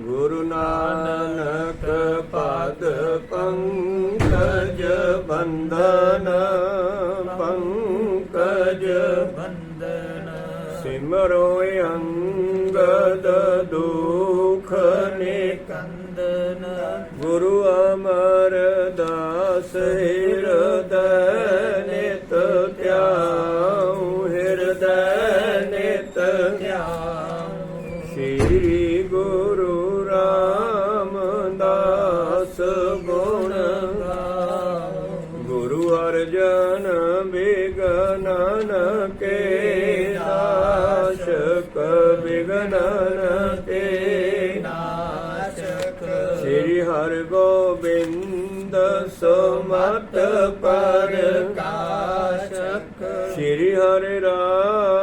ਗੁਰੂ ਨਾਨਕ ਪਦ ਪੰਕਜ ਬੰਧਨ ਪੰਕਜ ਬੰਦਨ ਸਿਮਰੋ ਅੰਗਦ ਪ੍ਰਕਾਸ਼ਕ। ਸ੍ਰੀ ਹਰਿ ਰਾਮ।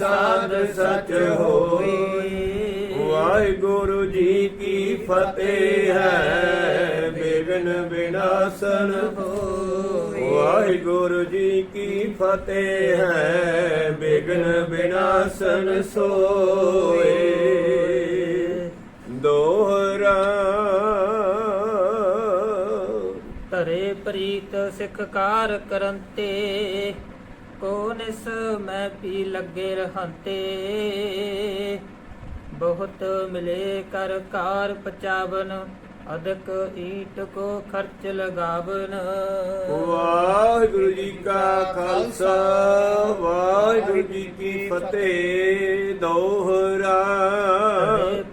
ਤੇ ਸਚ ਹੋਈ। ਵਾਹਿਗੁਰੂ ਜੀ ਕੀ ਫਤਿਹ ਹੈ। ਬਿਗਨ ਬਿਨਾਸਨ। ਹੋਈ ਵਾਹਿਗੁਰੂ ਜੀ ਕੀ ਫਤਿਹ ਹੈ। ਬਿਗਨ ਬਿਨਾਸਨ ਸੋਏ। ਦੋਹਰਾ ਧਰੇ ਪ੍ਰੀਤ ਸਿੱਖ ਕਾਰ ਕਰੰਤੇ ਕੋ ਨਿਸ ਮੈਂ ਪੀ ਲੱਗੇ ਰਹੰਤੇ? ਬਹੁਤ ਮਿਲੇ ਕਰ ਕਾਰ ਪਚਾਵਨ ਅਦਕ ਈਟ ਕੋ ਖਰਚ ਲਗਾਵਨ। ਵਾਹਿਗੁਰੂ ਜੀ ਕਾ ਖਾਲਸਾ ਵਾਹਿਗੁਰੂ ਜੀ ਕੀ ਫਤਿਹ। ਦੋਹਰਾ।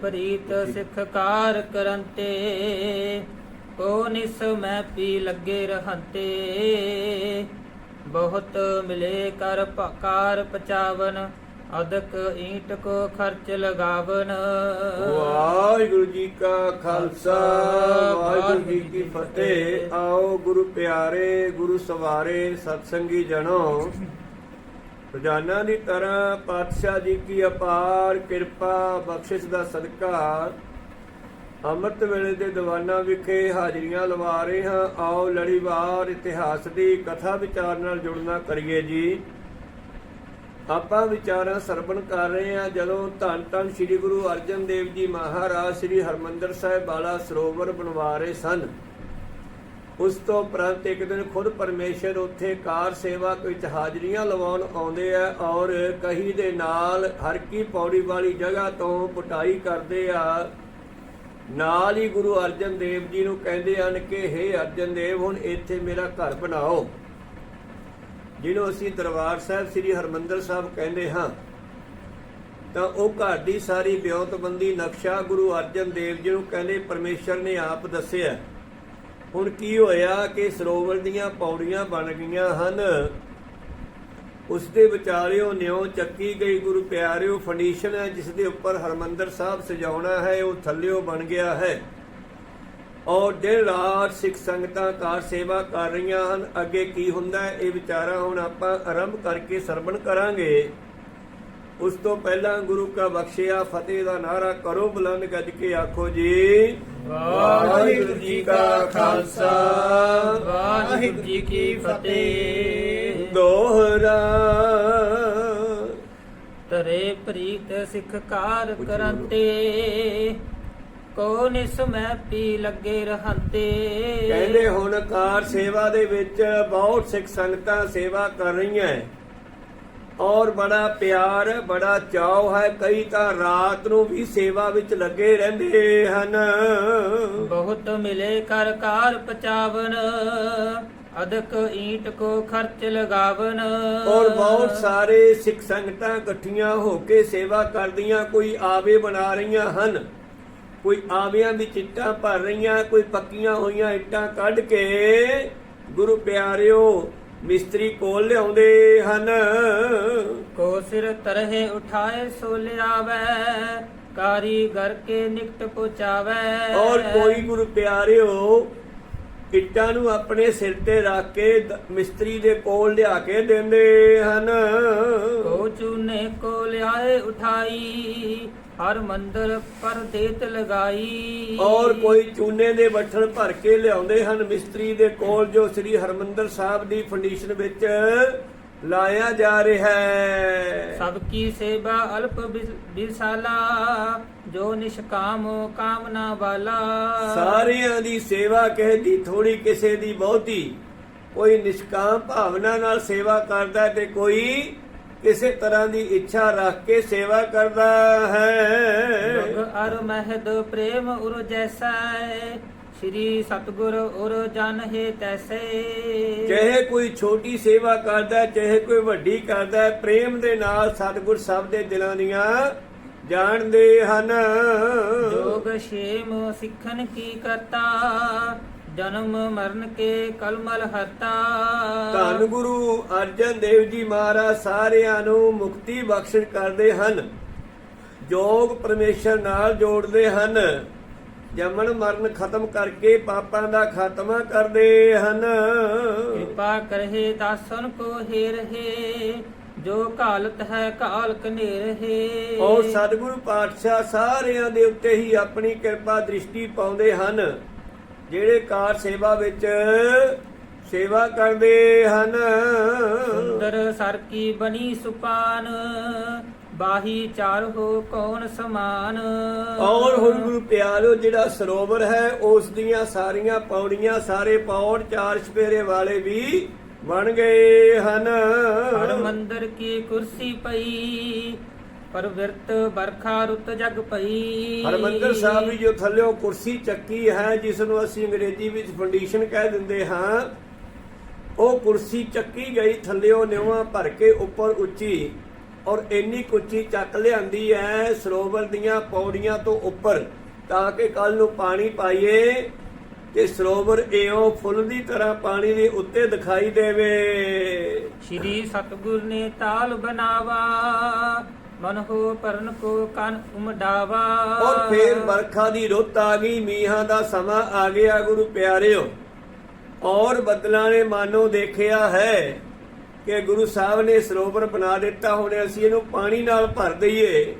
ਪ੍ਰੀਤ ਸਿੱਖ ਕਾਰ ਕਰੰਤੇ ਕੋ ਨਿਸ ਮੈਂ ਪੀ ਲੱਗੇ ਰਹੰਤੇ? ਬਹੁਤ ਮਿਲੇ ਕਰ ਪਕਾਰ ਪਚਾਵਨ, ਅਦਕ ਈਟ ਕੋ ਖਰਚ ਲਗਾਵਨ। ਵਾਹਿਗੁਰੂ ਜੀ ਕਾ ਖਾਲਸਾ, ਵਾਹਿਗੁਰੂ ਜੀ ਕੀ ਫਤਿਹ। ਆਓ ਗੁਰੂ ਪਿਆਰੇ, ਗੁਰੂ ਸਵਾਰੇ, ਸਤਸੰਗੀ ਜਨੋ ਰੋਜ਼ਾਨਾ ਦੀ ਤਰ੍ਹਾਂ ਪਾਤਸ਼ਾਹ ਜੀ ਕੀ ਅਪਾਰ ਕਿਰਪਾ, ਬਖਸ਼ਿਸ਼ ਦਾ ਸਦਕਾ। ਅੰਮ੍ਰਿਤ ਵੇਲੇ ਦੇ ਦੀਵਾਨਾਂ ਵਿਖੇ ਹਾਜ਼ਰੀਆਂ ਲਵਾ ਰਹੇ ਹਾਂ। ਆਓ ਲੜੀਵਾਰ ਇਤਿਹਾਸ ਦੀ ਕਥਾ ਵਿਚਾਰ ਨਾਲ ਜੁੜਨਾ ਕਰੀਏ ਜੀ। ਆਪਾਂ ਵਿਚਾਰਾਂ ਸਰਵਣ ਕਰ ਰਹੇ ਹਾਂ। ਜਦੋਂ ਧੰਨ ਧੰਨ ਸ੍ਰੀ ਗੁਰੂ ਅਰਜਨ ਦੇਵ ਜੀ ਮਹਾਰਾਜ ਸ੍ਰੀ ਹਰਮੰਦਰ ਸਾਹਿਬ ਵਾਲਾ ਸਰੋਵਰ ਬਣਵਾ ਰਹੇ ਸਨ, ਉਸ ਤੋਂ ਪ੍ਰੰਤ ਇੱਕ ਦਿਨ ਖੁਦ ਪਰਮੇਸ਼ਰ ਉੱਥੇ ਕਾਰ ਸੇਵਾ ਵਿੱਚ ਹਾਜ਼ਰੀਆਂ ਲਵਾਉਣ ਆਉਂਦੇ ਆ ਔਰ ਕਹੀ ਦੇ ਨਾਲ ਹਰ ਕੀ ਪੌੜੀ ਵਾਲੀ ਜਗ੍ਹਾ ਤੋਂ ਪਟਾਈ ਕਰਦੇ ਆ। ਨਾਲ ਹੀ ਗੁਰੂ ਅਰਜਨ ਦੇਵ ਜੀ ਨੂੰ ਕਹਿੰਦੇ ਹਨ ਕਿ हे ਅਰਜਨ ਦੇਵ, ਹੁਣ ਇੱਥੇ ਮੇਰਾ ਘਰ ਬਣਾਓ। ਜਿਹਨੂੰ ਅਸੀਂ ਦਰਬਾਰ ਸਾਹਿਬ ਸ੍ਰੀ ਹਰਮੰਦਰ ਸਾਹਿਬ ਕਹਿੰਦੇ ਹਾਂ, ਤਾਂ ਉਹ ਘਰ ਦੀ ਸਾਰੀ ਵਿਉਂਤਬੰਦੀ ਨਕਸ਼ਾ ਗੁਰੂ ਅਰਜਨ ਦੇਵ ਜੀ ਨੂੰ ਕਹਿੰਦੇ, ਪਰਮੇਸ਼ਰ ਨੇ ਆਪ ਦੱਸਿਆ ਹੁਣ ਕੀ ਹੋਇਆ ਕਿ ਸਰੋਵਰ ਦੀਆਂ ਪੌੜੀਆਂ ਬਣ ਗਈਆਂ ਹਨ ਉਸ ਦੇ ਵਿਚਾਰਿਓ ਨਿਉ ਚੱਕੀ ਗਈ ਗੁਰੂ ਪਿਆਰਿਓ ਫੰਡੀਸ਼ਨ ਹੈ, ਜਿਸ ਦੇ ਉੱਪਰ ਹਰਮੰਦਰ ਸਾਹਿਬ ਸਜਾਉਣਾ ਹੈ, ਉਹ ਥੱਲਿਓ ਬਣ ਗਿਆ ਹੈ। ਔਰ ਦਿਨ ਰਾਤ ਸਿੱਖ ਸੰਗਤਾਂ ਕਾਰ ਸੇਵਾ ਕਰ ਰਹੀਆਂ ਹਨ। ਅੱਗੇ ਕੀ ਹੁੰਦਾ ਇਹ ਵਿਚਾਰਾ ਹੁਣ ਆਪਾਂ ਆਰੰਭ ਕਰਕੇ ਸਰਵਣ ਕਰਾਂਗੇ। ਉਸ ਤੋਂ ਪਹਿਲਾਂ ਗੁਰੂ ਕਾ ਬਖਸ਼ਿਆ ਫਤਿਹ ਦਾ ਨਾਰਾ ਕਰੋ ਬੁਲੰਦ ਗੱਜ ਕੇ ਆਖੋ ਜੀ। ਵਾਹਿਗੁਰੂ ਜੀ ਕਾ ਖਾਲਸਾ। ਵਾਹਿਗੁਰੂ ਜੀ ਕੀ ਫਤਿਹ। ਦੋਹਰਾ। ਤਰੇ ਪ੍ਰੀਤ ਸਿੱਖ ਕਾਰ ਕਰੰਤੇ। ਕੋ ਨਿਸ ਮੈਂ ਪੀ ਲੱਗੇ ਰਹੰਤੇ। ਕਹਿੰਦੇ ਹੁਣ ਕਾਰ ਸੇਵਾ ਦੇ ਵਿੱਚ ਬਹੁਤ ਸਿੱਖ ਸੰਗਤਾਂ ਸੇਵਾ ਕਰ ਰਹੀਆਂ ਔਰ ਬੜਾ ਪਿਆਰ ਬੜਾ ਚਾਅ ਹੈ ਕਈ ਤਾਂ ਰਾਤ ਨੂੰ ਵੀ ਸੇਵਾ ਵਿੱਚ ਲੱਗੇ ਰਹਿੰਦੇ ਹਨ। ਬਹੁਤ ਮਿਲੇ ਕਰ ਕਾਰ ਪਚਾਵਨ ਅਦਕ ਈਟ ਕੋ ਖਰਚ ਲਗਾਵਨ। ਔਰ ਬਹੁਤ ਸਾਰੇ ਸਿੱਖ ਸੰਗਤਾਂ ਇਕੱਠੀਆਂ ਹੋ ਕੇ ਸੇਵਾ ਕਰਦੀਆਂ ਕੋਈ ਆਵੇ ਬਣਾ ਰਹੀਆਂ ਹਨ। ਕੋਈ ਆਵਿਆਂ ਵਿੱਚ ਇੱਟਾਂ ਭਰ ਰਹੀਆਂ ਕੋਈ ਪੱਕੀਆਂ ਹੋਈਆਂ ਇੱਟਾਂ ਕੱਢ ਕੇ ਗੁਰੂ ਪਿਆਰਿਓ ਮਿਸਤਰੀ ਕੋਲ ਲਿਆਉਂਦੇ ਹਨ। ਕੋ ਸਿਰ ਤਰਹਿ ਉਠਾਏ ਸੋ ਲਿਆਵੈ ਕਾਰੀਗਰ ਕੇ ਨਿਕਟ ਪਹੁੰਚਾਵੈ। ਔਰ ਕੋਈ ਗੁਰੂ ਪਿਆਰਿਓ ਇੱਟਾਂ ਨੂੰ ਆਪਣੇ ਸਿਰ ਤੇ ਰੱਖ ਕੇ ਮਿਸਤਰੀ ਦੇ ਕੋਲ ਲਿਆ ਕੇ ਦਿੰਦੇ ਹਨ। ਕੋ ਚੂਨੇ ਕੋ ਲਿਆਏ ਉਠਾਈ ਹਰ ਮੰਦਰ ਪਰ ਦੇਤ ਲਗਾਈ। ਔਰ ਕੋਈ ਚੂਨੇ ਦੇ ਬੱਠਲ ਭਰ ਕੇ ਲਿਆਉਂਦੇ ਹਨ। ਮਿਸਤਰੀ ਦੇ ਕੋਲ ਜੋ ਸ੍ਰੀ ਹਰਮੰਦਰ ਸਾਹਿਬ ਦੀ ਫੰਡੀਸ਼ਨ ਵਿੱਚ ਲਾਇਆ ਜਾ ਰਿਹਾ ਹੈ। ਸਭ ਕੀ ਸੇਵਾ ਅਲਪ ਬਿਸ- ਬਿਸਾਲਾ ਜੋ ਨਿਸ਼ਕਾਮ ਕਾਮਨਾ ਵਾਲਾ। ਸਾਰਿਆਂ ਦੀ ਸੇਵਾ ਕਿਸੇ ਦੀ ਥੋੜੀ ਕਿਸੇ ਦੀ ਬਹੁਤੀ। ਕੋਈ ਨਿਸ਼ਕਾਮ ਭਾਵਨਾ ਨਾਲ ਸੇਵਾ ਕਰਦਾ ਤੇ ਕੋਈ ਕਿਸੇ ਤਰ੍ਹਾਂ ਦੀ ਇੱਛਾ ਰੱਖ ਕੇ ਸੇਵਾ ਕਰਦਾ ਹੈ। ਅਰ ਮਹਿਦ ਪ੍ਰੇਮ ਉਰ ਜੈਸਾ ਸ਼੍ਰੀ ਸਤਗੁਰ ਉਰ ਜਨ ਹੈ ਤੈਸੇ। ਚਾਹੇ ਕੋਈ ਛੋਟੀ ਸੇਵਾ ਕਰਦਾ ਚਾਹੇ ਕੋਈ ਵੱਡੀ ਕਰਦਾ ਹੈ, ਪ੍ਰੇਮ ਦੇ ਨਾਲ ਸਤਿਗੁਰ ਸਭ ਦੇ ਦਿਲਾਂ ਦੀਆਂ ਜਾਣਦੇ ਹਨ। ਜੋਗ ਛੇਮ ਸਿੱਖਨ ਕੀ ਕਰਤਾ ਜਨਮ ਮਰਨ ਕੇ ਕਲਮਲ ਹਰਤਾ। ਧੰਨ ਗੁਰੂ ਅਰਜਨ ਦੇਵ ਜੀ ਮਹਾਰਾਜ ਸਾਰਿਆਂ ਨੂੰ ਮੁਕਤੀ ਬਖਸ਼ਿਸ਼ ਕਰਦੇ ਹਨ। ਜੋਗ ਪਰਮੇਸ਼ਰ ਨਾਲ ਜੋੜਦੇ ਹਨ। ਜਮਨ ਮਰਨ ਖਤਮ ਕਰਕੇ ਪਾਪਾਂ ਦਾ ਖਾਤਮਾ ਕਰਦੇ ਹਨ। ਕਿਰਪਾ ਕਰਹਿ ਦਾਸਨ ਕੋ ਹੇ ਰਹੇ ਜੋ ਕਾਲਤ ਹੈ ਕਾਲ ਕਨੇਰ ਹੈ ਔਰ ਸਤਿਗੁਰੂ ਪਾਤਸ਼ਾਹ ਸਾਰਿਆਂ ਦੇ ਉੱਤੇ ਹੀ ਆਪਣੀ ਕਿਰਪਾ ਦ੍ਰਿਸ਼ਟੀ ਪਾਉਂਦੇ ਹਨ। ਜਿਹੜੇ ਕਾਰ ਸੇਵਾ ਵਿੱਚ ਸੇਵਾ ਕਰਦੇ ਹਨ। ਸੁੰਦਰ ਸਰ ਕੀ ਬਣੀ ਸੁਪਾਨ ਬਾਹੀ ਚਾਰ ਹੋ ਕੌਣ ਸਮਾਨ? ਔਰ ਹੁਣ ਗੁਰੂ ਪਿਆਰਿਓ ਜਿਹੜਾ ਸਰੋਵਰ ਹੈ ਉਸ ਦੀਆਂ ਸਾਰੀਆਂ ਪੌੜੀਆਂ ਸਾਰੇ ਪੌੜ ਚਾਰ ਛਪੇਰੇ ਵਾਲੇ ਵੀ ਬਣ ਗਏ ਹਨ। ਹਰ ਮੰਦਰ ਕੀ ਕੁਰਸੀ ਪਈ ਪਰਵਿਰਤ ਬਰਖਾ ਰੁੱਤ ਜਗ ਪਈ ਹਰਮੰਦਰ ਸਾਹਿਬ ਦੀ ਜੋ ਥੱਲਿਓ ਕੁਰਸੀ ਚੱਕੀ ਹੈ ਜਿਸ ਨੂੰ ਅਸੀਂ ਅੰਗਰੇਜ਼ੀ ਵਿੱਚ ਫੰਡੀਸ਼ਨ ਕਹਿ ਦਿੰਦੇ ਹਾਂ ਉਹ ਕੁਰਸੀ ਚੱਕੀ ਗਈ ਥੱਲਿਓ ਨਿਉਆਂ ਭਰ ਕੇ ਉੱਪਰ ਉੱਚੀ ਔਰ ਇੰਨੀ ਕੁ ਉੱਚੀ ਚੱਕ ਲਿਆਂਦੀ ਹੈ ਸਰੋਵਰ ਦੀਆਂ ਪੌੜੀਆਂ ਤੋਂ ਉੱਪਰ ਤਾਂ ਕਿ ਕੱਲ ਨੂੰ ਪਾਣੀ ਪਾਈਏ ਤੇ ਸਰੋਵਰ ਇਉਂ ਫੁੱਲ ਦੀ ਤਰ੍ਹਾਂ ਪਾਣੀ ਦੇ ਉੱਤੇ ਦਿਖਾਈ ਦੇਵੇ। ਸ਼੍ਰੀ ਸਤਗੁਰ ਨੇ ਤਾਲ ਬਨਾਵਾ ਮਨ ਹੋ ਪਰਨ ਕੋ ਕਨ ਉਮਡਾਵਾ। ਔਰ ਫੇਰ ਬਰਖਾ ਦੀ ਰੁੱਤ ਆ ਗਈ ਮੀਂਹਾਂ ਦਾ ਸਮਾਂ ਆ ਗਿਆ ਗੁਰੂ ਪਿਆਰਿਓ। ਔਰ ਬੱਦਲਾਂ ਨੇ ਮਾਨੋ ਦੇਖਿਆ ਹੈ ਕਿ ਗੁਰੂ ਸਾਹਿਬ ਨੇ ਸਰੋਵਰ ਬਣਾ ਦਿੱਤਾ ਹੁਣ ਅਸੀਂ ਇਹਨੂੰ ਪਾਣੀ ਨਾਲ ਭਰ ਦਈਏ।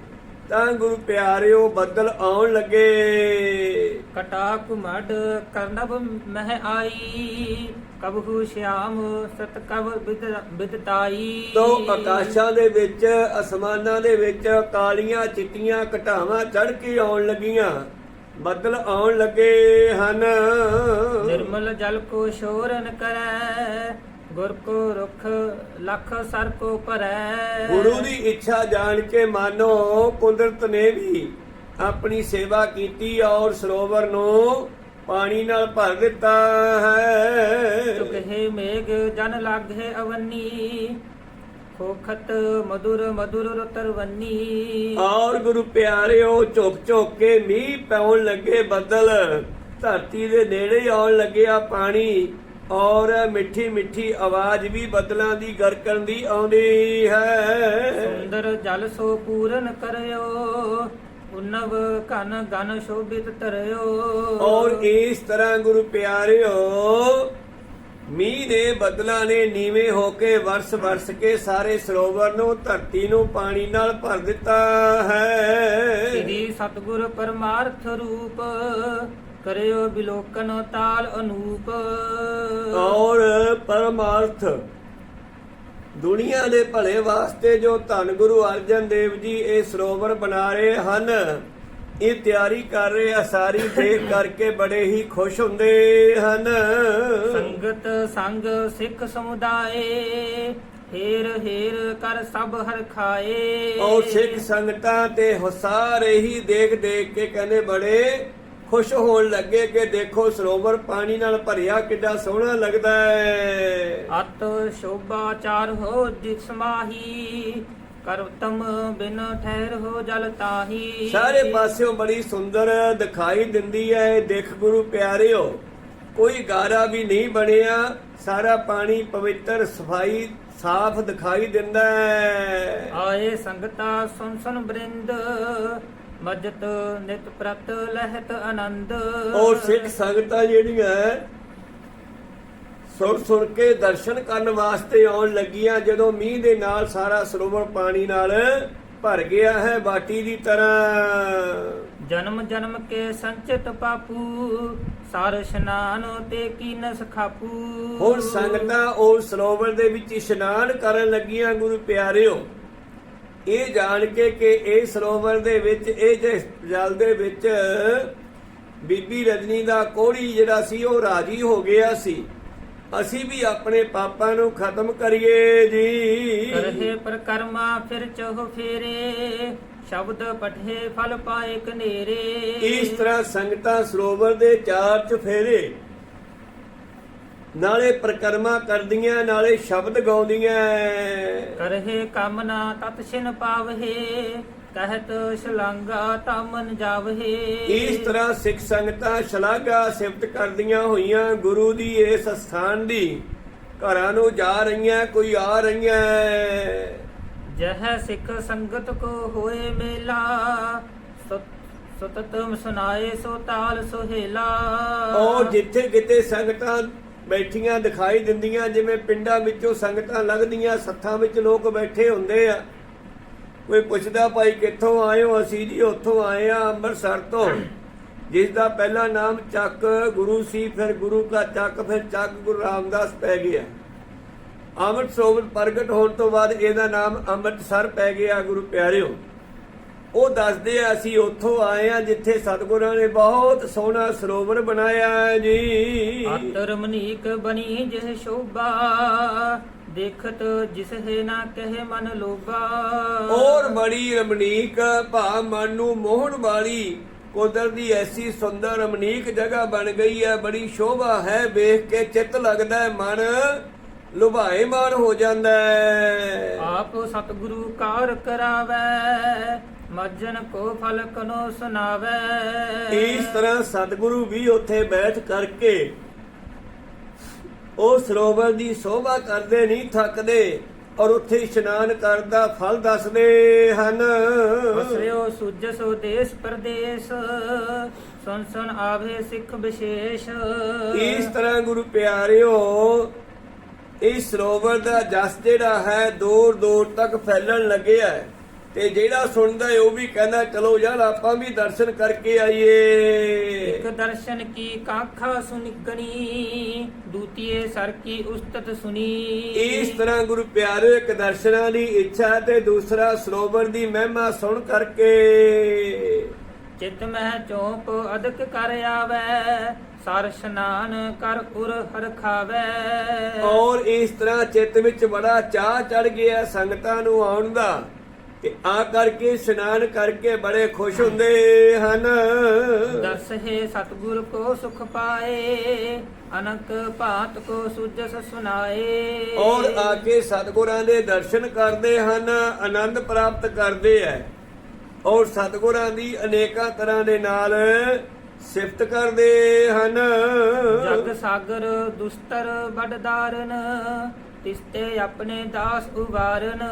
ਤਾਂ ਗੁਰੂ ਪਿਆਰਿਓ ਬੱਦਲ ਆਉਣ ਲੱਗੇ। ਕਟਾ ਕੁਮੜ ਕਰਨਬ ਮਹਿ ਆਈ। ਕਬਹੂ ਸ਼ਿਆਮ ਸਤ ਕਵ ਬਿਦਤਾਈ। ਤੋ ਆਕਾਸ਼ਾਂ ਦੇ ਵਿੱਚ ਅਸਮਾਨਾਂ ਦੇ ਵਿੱਚ ਕਾਲੀਆਂ ਚਿੱਟੀਆਂ ਘਟਾਵਾਂ ਚੜ ਕੇ ਆਉਣ ਲੱਗੀਆਂ। ਬੱਦਲ ਆਉਣ ਲੱਗੇ ਹਨ। ਨਿਰਮਲ ਜਲ ਕੋ ਸ਼ੋਰਨ ਕਰੈ ਗੁਰ ਕੋ ਰੁਖ ਲਖ ਸਰ ਕੋ ਭਰੈ। ਗੁਰੂ ਦੀ ਇੱਛਾ ਜਾਣ ਕੇ ਮਾਨੋ ਕੁਦਰਤ ਨੇ ਵੀ ਆਪਣੀ ਸੇਵਾ ਕੀਤੀ ਔਰ ਸਰੋਵਰ ਨੂੰ ਪਾਣੀ ਨਾਲ ਭਰ ਦਿੱਤਾ ਹੈ। ਚੁਕਹਿ ਮੇਘ ਜਨ ਲਾਗੇ ਅਵਨੀ। ਖੋਖਤ ਮధుਰ ਮధుਰ ਰਤਰਵਨੀ ਔਰ ਗੁਰੂ ਪਿਆਰਿਓ ਝੁਕ ਝੁਕ ਕੇ ਮੀਂਹ ਪੈਣ ਲੱਗੇ ਬੱਦਲ। ਧਰਤੀ ਦੇ ਨੇੜੇ ਆਉਣ ਲੱਗਿਆ ਪਾਣੀ। ਔਰ ਮਿੱਠੀ ਮਿੱਠੀ ਆਵਾਜ਼ ਵੀ ਬੱਦਲਾਂ ਦੀ ਗਰਕਣ ਦੀ ਆਉਂਦੀ ਹੈ। ਸੁੰਦਰ ਜਲ ਸੋ ਪੂਰਨ ਕਰਿਓ। ਉਨਵ ਕਨ ਗਨ ਸ਼ੋਭਿਤ ਧਰਿਓ। ਔਰ ਇਸ ਤਰ੍ਹਾਂ ਗੁਰੂ ਪਿਆਰਿਓ ਮੀਂਹ ਦੇ ਬਦਲਾਂ ਨੇ ਨੀਵੇਂ ਹੋ ਕੇ ਵਰਸ ਵਰਸ ਕੇ ਸਾਰੇ ਸਰੋਵਰ ਨੂੰ ਧਰਤੀ ਨੂੰ ਪਾਣੀ ਨਾਲ ਭਰ ਦਿੱਤਾ ਹੈ। ਸ੍ਰੀ ਸਤਗੁਰ ਪਰਮਾਰਥ ਰੂਪ ਕਰਿਓ ਬਿਲੋਕਨ ਤਾਲ ਅਨੂਪ। ਔਰ ਪਰਮਾਰਥ ਦੁਨੀਆ ਦੇ ਭਲੇ ਵਾਸਤੇ ਜੋ ਧੰਨ ਗੁਰੂ ਅਰਜਨ ਦੇਵ ਜੀ ਇਹ ਸਰੋਵਰ ਬਣਾ ਰਹੇ ਹਨ ਇਹ ਤਿਆਰੀ ਕਰ ਰਹੇ ਆ ਸਾਰੀ ਦੇਖ ਕਰਕੇ ਬੜੇ ਹੀ ਖੁਸ਼ ਹੁੰਦੇ ਹਨ। ਸੰਗਤ ਸੰਗ ਸਿੱਖ ਸਮੁਦਾਏ ਹੀਰ ਹੀਰ ਕਰ ਸਭ ਹਰ ਖਾਏ। ਔਰ ਸਿੱਖ ਸੰਗਤਾਂ ਤੇ ਹੁਸਾਰੇ ਹੀ ਦੇਖ ਦੇਖ ਕੇ ਕਹਿੰਦੇ ਬੜੇ ਖੁਸ਼ ਹੋਣ ਲੱਗੇ ਕਿ ਦੇਖੋ ਸਰੋਵਰ ਪਾਣੀ ਨਾਲ ਭਰਿਆ ਕਿੱਡਾ ਸੋਹਣਾ ਲੱਗਦਾ ਹੈ। ਅਤ ਸ਼ੋਭਾ ਚਾਰ ਹੋ ਜਿਸ ਮਾਹੀ ਕਰਤਮ ਬਿਨ ਠਹਿਰ ਹੋ ਜਲ ਤਾਹੀ। ਸਾਰੇ ਪਾਸਿਓਂ ਬੜੀ ਸੁੰਦਰ ਦਿਖਾਈ ਦਿੰਦੀ ਹੈ ਇਹ ਦੇਖ ਗੁਰੂ ਪਿਆਰਿਓ ਕੋਈ ਗਾਰਾ ਵੀ ਨਹੀਂ ਬਣਿਆ ਸਾਰਾ ਪਾਣੀ ਪਵਿੱਤਰ ਸਫ਼ਾਈ ਸਾਫ਼ ਦਿਖਾਈ ਦਿੰਦਾ ਹੈ। ਆਏ ਸੰਗਤਾ ਸੁਨ ਸੁਨ ਬ੍ਰਿੰਦ ਮਜਤ ਨਿਤ ਪ੍ਰਤ ਲਹਿਤ ਆਨੰਦ। ਔਰ ਸਿੱਖ ਸੰਗਤਾਂ ਜਿਹੜੀਆਂ ਸੁਣ ਸੁਣ ਕੇ ਦਰਸ਼ਨ ਕਰਨ ਵਾਸਤੇ ਆਉਣ ਲੱਗੀਆਂ ਜਦੋਂ ਮੀਂਹ ਦੇ ਨਾਲ ਸਾਰਾ ਸਰੋਵਰ ਪਾਣੀ ਨਾਲ ਭਰ ਗਿਆ ਹੈ ਬਾਟੀ ਦੀ ਤਰ੍ਹਾਂ। ਜਨਮ ਜਨਮ ਕੇ ਸੰਚਿਤ ਪਾਪੂ ਸਾਰ ਇਸ਼ਨਾਨ ਤੇ ਕੀਨਸ ਖਾਪੂ ਹੁਣ ਸੰਗਤਾਂ ਉਹ ਸਰੋਵਰ ਦੇ ਵਿੱਚ ਇਸ਼ਨਾਨ ਕਰਨ ਲੱਗੀਆਂ ਗੁਰੂ ਪਿਆਰਿਓ। ਇਹ ਜਾਣ ਕੇ ਕਿ ਇਹ ਸਰੋਵਰ ਦੇ ਵਿੱਚ ਇਹ ਜਲ ਦੇ ਵਿੱਚ ਬੀਬੀ ਰਜਨੀ ਦਾ ਕੋੜੀ ਜਿਹੜਾ ਸੀ ਉਹ ਰਾਜੀ ਹੋ ਗਿਆ ਸੀ। ਅਸੀਂ ਵੀ ਆਪਣੇ ਪਾਪਾਂ ਨੂੰ ਖਤਮ ਕਰੀਏ ਜੀ। ਕਰਹਿ ਪ੍ਰਕਰਮਾ ਫਿਰ ਚਹੁ ਫੇਰੇ ਸ਼ਬਦ ਪਠੇ ਫਲ ਪਾਏ ਕਨੇਰੇ। ਇਸ ਤਰ੍ਹਾਂ ਸੰਗਤਾਂ ਸਰੋਵਰ ਦੇ ਚਾਰ ਚਫੇਰੇ ਨਾਲੇ ਪ੍ਰਕਰਮਾ ਕਰਦੀਆਂ ਨਾਲੇ ਸ਼ਬਦ ਗਾਉਂਦੀਆਂ। ਕਰਹਿ ਕਾਮਨਾ ਤਤ ਛਿਨ ਪਾਵਹਿ ਕਹਿਤ ਸ਼ਲਾਂਗਾ ਤਾਮਨ ਜਾਵਹਿ। ਇਸ ਤਰ੍ਹਾਂ ਸਿੱਖ ਸੰਗਤਾਂ ਸ਼ਲਾਘਾ ਸਿਫਤ ਕਰਦੀਆਂ ਹੋਈਆਂ ਗੁਰੂ ਦੀ ਇਸ ਸਥਾਨ ਦੀ। ਘਰਾਂ ਨੂੰ ਜਾ ਰਹੀਆਂ ਕੋਈ ਆ ਰਹੀਆਂ। ਜਹ ਸਿੱਖ ਸੰਗਤ ਕੋ ਹੋਏ ਮੇਲਾ ਸੁਤ- ਸੁਤਤਮ ਸੁਨਾਏ ਸੋ ਤਾਲ ਸੁਹੇਲਾ। ਔਰ ਜਿੱਥੇ ਕਿਤੇ ਸੰਗਤਾਂ ਬੈਠੀਆਂ ਦਿਖਾਈ ਦਿੰਦੀਆਂ, ਜਿਵੇਂ ਪਿੰਡਾਂ ਵਿੱਚੋਂ ਸੰਗਤਾਂ ਲੰਘਦੀਆਂ, ਸੱਥਾਂ ਵਿੱਚ ਲੋਕ ਬੈਠੇ ਹੁੰਦੇ ਆ। ਕੋਈ ਪੁੱਛਦਾ, ਭਾਈ, ਕਿੱਥੋਂ ਆਏ ਹੋ ਅਸੀਂ ਜੀ ਉੱਥੋਂ ਆਏ ਆ ਅੰਮ੍ਰਿਤਸਰ ਤੋਂ। ਜਿਸ ਦਾ ਪਹਿਲਾ ਨਾਮ ਚੱਕ ਗੁਰੂ ਸੀ, ਫਿਰ ਗੁਰੂ ਦਾ ਚੱਕ, ਫਿਰ ਚੱਕ ਗੁਰੂ ਰਾਮਦਾਸ ਪੈ ਗਿਆ। ਅੰਮ੍ਰਿਤ ਸਰੋਵਰ ਪ੍ਰਗਟ ਹੋਣ ਤੋਂ ਬਾਅਦ ਇਹਦਾ ਨਾਮ ਅੰਮ੍ਰਿਤਸਰ ਪੈ ਗਿਆ, ਗੁਰੂ ਪਿਆਰਿਓ। ਉਹ ਦੱਸਦੇ ਆ ਅਸੀਂ ਉੱਥੋਂ ਆਏ ਆ ਜਿੱਥੇ ਸਤਿਗੁਰਾਂ ਨੇ ਬਹੁਤ ਸੋਹਣਾ ਸਰੋਵਰ ਬਣਾਇਆ ਹੈ ਜੀ। ਆਤਰ ਮਨੀਕ ਬਣੀ ਜਿਹ ਸ਼ੋਭਾ ਦੇਖਤ ਜਿਸ ਹੈ ਨਾ ਕਹੇ ਮਨ ਲੋਭਾ। ਔਰ ਬੜੀ ਰਮਣੀਕ ਭਾ ਮਨ ਨੂੰ ਮੋਹਣ ਵਾਲੀ ਕੁਦਰਤ ਦੀ ਐਸੀ ਸੁੰਦਰ ਰਮਣੀਕ ਜਗ੍ਹਾ ਬਣ ਗਈ ਹੈ ਬੜੀ ਸ਼ੋਭਾ ਹੈ ਵੇਖ ਕੇ ਚਿੱਤ ਲੱਗਦਾ ਹੈ ਮਨ ਲੁਭਾਏਮਾਨ ਹੋ ਜਾਂਦਾ ਹੈ। ਆਪ ਸਤਿਗੁਰੂ ਕਾਰ ਕਰਾਵੈ ਮੱਜਨ ਕੋ ਫਲ ਕਨੋ ਸੁਨਾਵੈ ਇਸ ਤਰ੍ਹਾਂ ਸਤਿਗੁਰੂ ਵੀ ਉੱਥੇ ਬੈਠ ਕਰਕੇ ਉਹ ਸਰੋਵਰ ਦੀ ਸ਼ੋਭਾ ਕਰਦੇ ਨਹੀਂ ਥੱਕਦੇ ਔਰ ਉੱਥੇ ਇਸ਼ਨਾਨ ਕਰਦਾ ਫਲ ਦੱਸਦੇ ਹਨ। ਵਸਰਿਓ ਸੁਜਸੋ ਦੇਸ ਪ੍ਰਦੇਸ਼ ਸੁਨ ਸੁਨ ਆਵੇ ਸਿੱਖ ਵਿਸ਼ੇਸ਼। ਇਸ ਤਰ੍ਹਾਂ ਗੁਰੂ ਪਿਆਰਿਓ ਇਸ ਸਰੋਵਰ ਦਾ ਜਸ ਜਿਹੜਾ ਹੈ ਦੂਰ ਦੂਰ ਤੱਕ ਫੈਲਣ ਲੱਗਿਆ ਹੈ। ਤੇ ਜਿਹੜਾ ਸੁਣਦਾ ਹੈ ਉਹ ਵੀ ਕਹਿੰਦਾ ਚਲੋ ਯਾਰ ਆਪਾਂ ਵੀ ਦਰਸ਼ਨ ਕਰਕੇ ਆਈਏ। ਇੱਕ ਦਰਸ਼ਨ ਕੀ ਕਾਖਾ ਸੁਨਿਕਣੀ ਦੂਤੀਏ ਸਰ ਕੀ ਉਸਤਤ ਸੁਨੀ। ਇਸ ਤਰ੍ਹਾਂ ਗੁਰੂ ਪਿਆਰੇ ਇੱਕ ਦਰਸ਼ਨਾਂ ਦੀ ਇੱਛਾ ਤੇ ਦੂਸਰਾ ਸਰੋਵਰ ਦੀ ਮਹਿਮਾ ਸੁਣ ਕਰਕੇ। ਚਿਤ ਮਹਿ ਚੋਪ ਅਦਕ ਕਰ ਆਵੈ ਸਰ ਇਸ਼ਨਾਨ ਕਰ ਉਰ ਹਰ ਖਾਵੈ। ਔਰ ਇਸ ਤਰ੍ਹਾਂ ਚਿੱਤ ਵਿੱਚ ਬੜਾ ਚਾਹ ਚੜ ਗਿਆ ਸੰਗਤਾਂ ਨੂੰ ਆਉਣ ਦਾ। ਤੇ ਆ ਕਰਕੇ ਇਸ਼ਨਾਨ ਕਰਕੇ ਬੜੇ ਖੁਸ਼ ਹੁੰਦੇ ਹਨ। ਦਸ ਹੈ ਸਤਗੁਰ ਕੋ ਸੁਖ ਪਾਏ ਅਨਕ ਭਾਤ ਕੋ ਸੁਜਸ ਸੁਨਾਏ। ਔਰ ਆ ਕੇ ਸਤਿਗੁਰਾਂ ਦੇ ਦਰਸ਼ਨ ਕਰਦੇ ਹਨ ਆਨੰਦ ਪ੍ਰਾਪਤ ਕਰਦੇ ਐ। ਔਰ ਸਤਿਗੁਰਾਂ ਦੀ ਅਨੇਕਾਂ ਤਰ੍ਹਾਂ ਦੇ ਨਾਲ ਸਿਫਤ ਕਰਦੇ ਹਨ। ਜਗ ਸਾਗਰ ਦੁਸਤਰ ਬੜਦਾਰਨ ਤਿਸਤੇ ਆਪਣੇ ਦਾਸ ਉਵਾਰਨ।